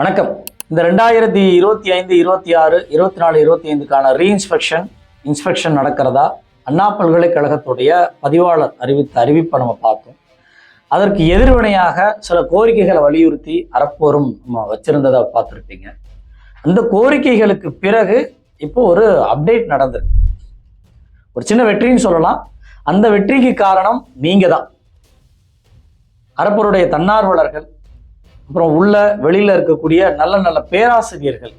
வணக்கம். இந்த ரெண்டாயிரத்தி இருபத்தி ஐந்து இருபத்தி ஆறு இருபத்தி நாலு இருபத்தி ஐந்துக்கான ரீஇன்ஸ்பெக்ஷன் இன்ஸ்பெக்ஷன் நடக்கிறதா? அண்ணா பல்கலைக்கழகத்துடைய பதிவாளர் அறிவித்த அறிவிப்பை நம்ம பார்த்தோம். அதற்கு எதிர்வினையாக சில கோரிக்கைகளை வலியுறுத்தி அறப்போரும் நம்ம வச்சிருந்ததை பார்த்துருப்பீங்க. அந்த கோரிக்கைகளுக்கு பிறகு இப்போ ஒரு அப்டேட் நடந்திருக்கு. ஒரு சின்ன வெற்றின்னு சொல்லலாம். அந்த வெற்றிக்கு காரணம் நீங்க தான் அறப்பருடைய தன்னார்வலர்கள் அப்புறம் உள்ள வெளியில இருக்கக்கூடிய நல்ல நல்ல பேராசிரியர்கள்.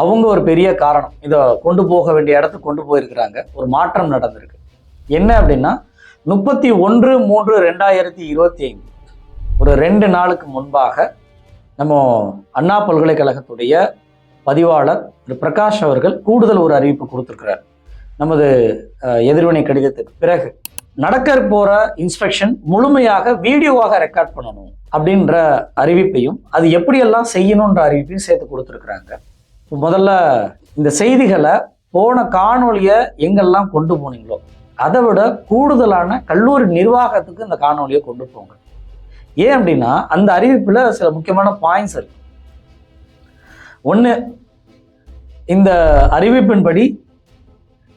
அவங்க ஒரு பெரிய காரணம். இதை கொண்டு போக வேண்டிய இடத்துக்கு கொண்டு போயிருக்கிறாங்க. ஒரு மாற்றம் நடந்திருக்கு. என்ன அப்படின்னா முப்பத்தி ஒன்று மூன்று ரெண்டாயிரத்தி இருபத்தி ஐந்து ஒரு ரெண்டு நாளுக்கு முன்பாக நம்ம அண்ணா பல்கலைக்கழகத்துடைய பதிவாளர் திரு பிரகாஷ் அவர்கள் கூடுதல் ஒரு அறிவிப்பு கொடுத்துருக்கிறார். நமது எதிர்வினை கடிதத்துக்கு பிறகு. நடக்க போற இன்ஸ்பெக்ஷன் முழுமையாக வீடியோவாக ரெக்கார்ட் பண்ணணும் அப்படின்ற அறிவிப்பையும் அது எப்படியெல்லாம் செய்யணுன்ற அறிவிப்பையும் சேர்த்து கொடுத்துருக்குறாங்க. முதல்ல இந்த செய்திகளை போன காணொலியை எங்கெல்லாம் கொண்டு போனீங்களோ அதை விட கூடுதலான கல்லூரி நிர்வாகத்துக்கு இந்த காணொலியை கொண்டு போங்க. ஏன் அப்படின்னா அந்த அறிவிப்பில் சில முக்கியமான பாயிண்ட்ஸ் இருக்கு. ஒன்று இந்த அறிவிப்பின்படி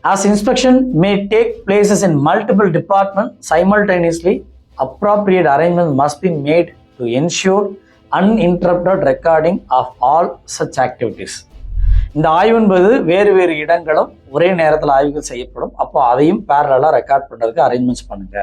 as inspection may take places in multiple department simultaneously, appropriate arrangement must be made to ensure uninterrupted recording of all such activities இந்த ஆய்வு என்பது வேறு வேறு இடங்களும் ஒரே நேரத்தில் ஆய்வுகள் செய்யப்படும் அப்போ அதையும் பேரலாக ரெக்கார்ட் பண்ணுறதுக்கு அரேஞ்ச்மெண்ட்ஸ் பண்ணுங்க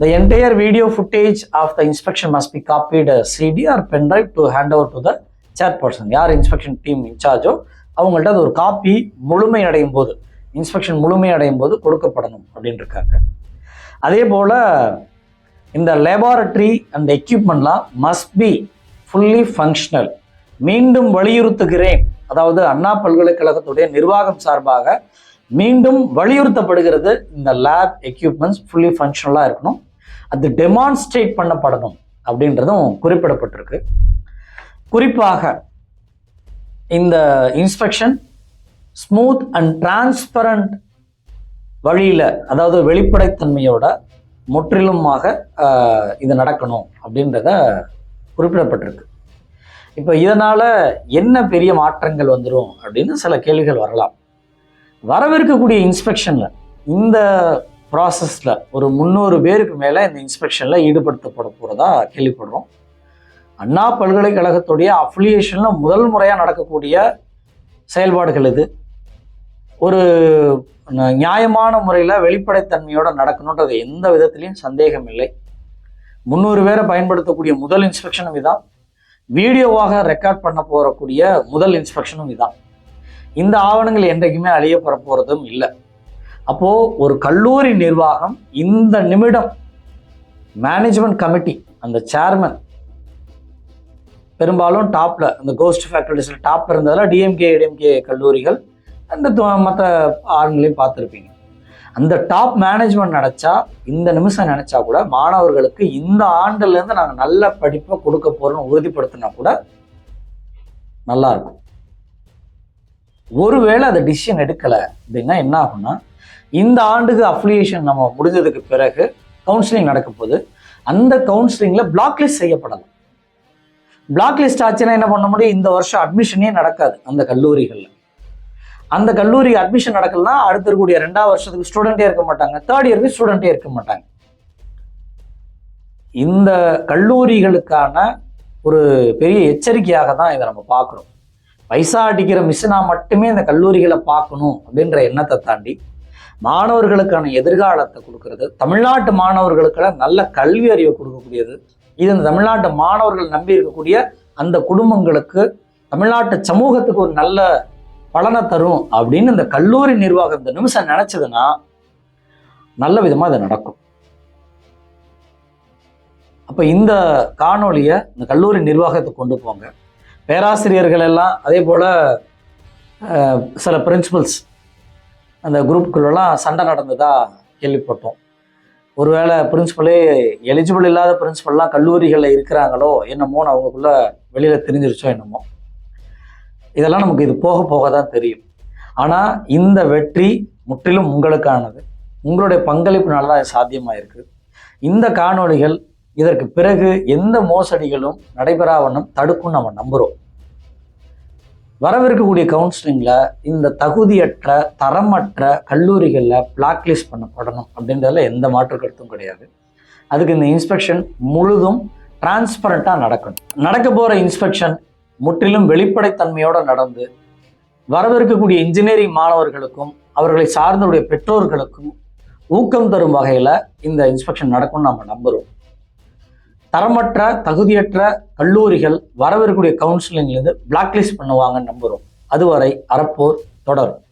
the entire video footage of the inspection must be copied CD or pendrive to hand over to the chairperson யார் இன்ஸ்பெக்ஷன் டீம் இன்சார்ஜோ அவங்கள்ட்ட அது ஒரு காப்பி முழுமை அடையும் போது இன்ஸ்பெக்ஷன் முழுமையடையும் போது கொடுக்கப்படணும் அப்படின்னு இருக்காங்க. அதே போல் இந்த லேபார்டரி அந்த எக்யூப்மெண்ட்லாம் மஸ்ட் பி ஃபுல்லி ஃபங்க்ஷனல் மீண்டும் வலியுறுத்துகிறேன். அதாவது அண்ணா பல்கலைக்கழகத்துடைய நிர்வாகம் சார்பாக மீண்டும் வலியுறுத்தப்படுகிறது இந்த லேப் எக்யூப்மெண்ட்ஸ் ஃபுல்லி ஃபங்க்ஷனலாக இருக்கணும். அது டெமான்ஸ்ட்ரேட் பண்ணப்படணும் அப்படின்றதும் குறிப்பிடப்பட்டிருக்கு. குறிப்பாக இந்த இன்ஸ்பெக்ஷன் ஸ்மூத் அண்ட் டிரான்ஸ்பரண்ட் வழியில் அதாவது வெளிப்படைத்தன்மையோட முற்றிலுமாக இது நடக்கணும் அப்படின்றத குறிப்பிடப்பட்டிருக்கு. இப்போ இதனால் என்ன பெரிய மாற்றங்கள் வந்துடும் அப்படின்னு சில கேள்விகள் வரலாம். வரவிருக்கக்கூடிய இன்ஸ்பெக்ஷனில் இந்த ப்ராசஸில் ஒரு முந்நூறு பேருக்கு மேலே இந்த இன்ஸ்பெக்ஷனில் ஈடுபடுத்தப்பட போகிறதா கேள்விப்படுறோம். அண்ணா பல்கலைக்கழகத்துடைய அஃபிலியேஷனில் முதல் முறையாக நடக்கக்கூடிய செயல்பாடுகள் இது ஒரு நியாயமான முறையில் வெளிப்படைத்தன்மையோடு நடக்கணுன்றது எந்த விதத்திலையும் சந்தேகம் இல்லை முந்நூறு பேரை பயன்படுத்தக்கூடிய முதல் இன்ஸ்பெக்ஷனும் இதான். வீடியோவாக ரெக்கார்ட் பண்ண போகக்கூடிய முதல் இன்ஸ்பெக்ஷனும் இதான். இந்த ஆவணங்கள் என்றைக்குமே அழியப்பட போகிறதும் இல்லை. அப்போது ஒரு கல்லூரி நிர்வாகம் இந்த நிமிடம் மேனேஜ்மெண்ட் கமிட்டி அந்த சேர்மன் பெரும்பாலும் டாப்பில் அந்த கோஸ்ட் ஃபேக்கல்டிஸில் டாப் இருந்ததில் டிஎம்கே ஏடிஎம்கே கல்லூரிகள் அந்த மற்ற ஆண்களையும் பார்த்துருப்பீங்க. அந்த டாப் மேனேஜ்மெண்ட் நினச்சா இந்த நிமிஷம் நினச்சா கூட மாணவர்களுக்கு இந்த ஆண்டுலேருந்து நாங்கள் நல்ல படிப்பை கொடுக்க போகிறோம்னு உறுதிப்படுத்தினா கூட நல்லா இருக்கும் ஒருவேளை அதை டிசிஷன் எடுக்கலை அப்படின்னா என்ன ஆகும்னா இந்த ஆண்டுக்கு அஃபிலியேஷன் நம்ம முடிஞ்சதுக்கு பிறகு கவுன்சிலிங் நடக்க போது அந்த கவுன்சிலிங்கில் பிளாக் லிஸ்ட் செய்யப்படலாம். பிளாக் லிஸ்ட் ஆச்சுன்னா என்ன பண்ண முடியும்? இந்த வருஷம் அட்மிஷனே நடக்காது அந்த கல்லூரிகளில். அந்த கல்லூரி அட்மிஷன் நடக்கலாம் அடுத்து இருக்கக்கூடிய ரெண்டாவது வருஷத்துக்கு ஸ்டூடெண்ட்டே இருக்க மாட்டாங்க. தேர்ட் இயருக்கு ஸ்டூடெண்ட்டே இருக்க மாட்டாங்க. இந்த கல்லூரிகளுக்கான ஒரு பெரிய எச்சரிக்கையாக தான் இதை நம்ம பார்க்குறோம். பைசா அடிக்கிற மிஷினா மட்டுமே இந்த கல்லூரிகளை பார்க்கணும் அப்படின்ற எண்ணத்தை தாண்டி மாணவர்களுக்கான எதிர்காலத்தை கொடுக்கறது தமிழ்நாட்டு மாணவர்களுக்கெல்லாம் நல்ல கல்வி அறிவை கொடுக்கக்கூடியது. இது இந்த தமிழ்நாட்டு மாணவர்கள் நம்பி இருக்கக்கூடிய அந்த குடும்பங்களுக்கு தமிழ்நாட்டு சமூகத்துக்கு ஒரு நல்ல பலனை தரும் அப்படின்னு இந்த கல்லூரி நிர்வாகம் இந்த நிமிஷம் நினைச்சதுன்னா நல்ல விதமாக அது நடக்கும். அப்போ இந்த காணொளியை இந்த கல்லூரி நிர்வாகத்தை கொண்டு போங்க. பேராசிரியர்கள் எல்லாம் அதே போல் சில பிரின்சிபல்ஸ் அந்த குரூப்புக்குள்ளெல்லாம் சண்டை நடந்ததா கேள்விப்பட்டோம். ஒருவேளை பிரின்சிபலே எலிஜிபிள் இல்லாத பிரின்சிபல்லாம் கல்லூரிகளில் இருக்கிறாங்களோ என்னமோன்னு அவங்களுக்குள்ள வெளியில் தெரிஞ்சிருச்சோ என்னமோ. இதெல்லாம் நமக்கு இது போக போக தான் தெரியும். ஆனால் இந்த வெற்றி முற்றிலும் உங்களுக்கானது. உங்களுடைய பங்களிப்புனால தான் சாத்தியமாயிருக்கு. இந்த காணொளிகள் இதற்கு பிறகு எந்த மோசடிகளும் நடைபெறாவண்ணம் தடுக்கும் நம்ம நம்புறோம். வரவிருக்கக்கூடிய கவுன்சிலிங்ல இந்த தகுதியற்ற தரமற்ற கல்லூரிகளில் பிளாக்லிஸ்ட் பண்ணப்படணும் அப்படின்றதுல எந்த மாற்று கருத்தும் கிடையாது. அதுக்கு இந்த இன்ஸ்பெக்ஷன் முழுதும் டிரான்ஸ்பரண்ட்டாக நடக்கணும். நடக்க போகிற இன்ஸ்பெக்ஷன் முற்றிலும் வெளிப்படைத்தன்மையோடு நடந்து வரவிருக்கக்கூடிய இன்ஜினியரிங் மாணவர்களுக்கும் அவர்களை சார்ந்தவுடைய பெற்றோர்களுக்கும் ஊக்கம் தரும் வகையில் இந்த இன்ஸ்பெக்ஷன் நடக்கும்னு நம்ம நம்புகிறோம் தரமற்ற தகுதியற்ற கல்லூரிகள் வரவிருக்கக்கூடிய கவுன்சிலிங்லேருந்து பிளாக்லிஸ்ட் பண்ணுவாங்கன்னு நம்புகிறோம் அதுவரை அறப்போர் தொடரும்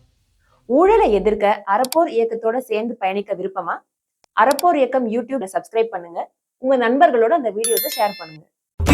ஊழலை எதிர்க்க அறப்போர் இயக்கத்தோட சேர்ந்து பயணிக்க விருப்பமா? அறப்போர் இயக்கம் யூடியூப்ல சப்ஸ்கிரைப் பண்ணுங்க. உங்க நண்பர்களோட அந்த வீடியோஸை ஷேர் பண்ணுங்க.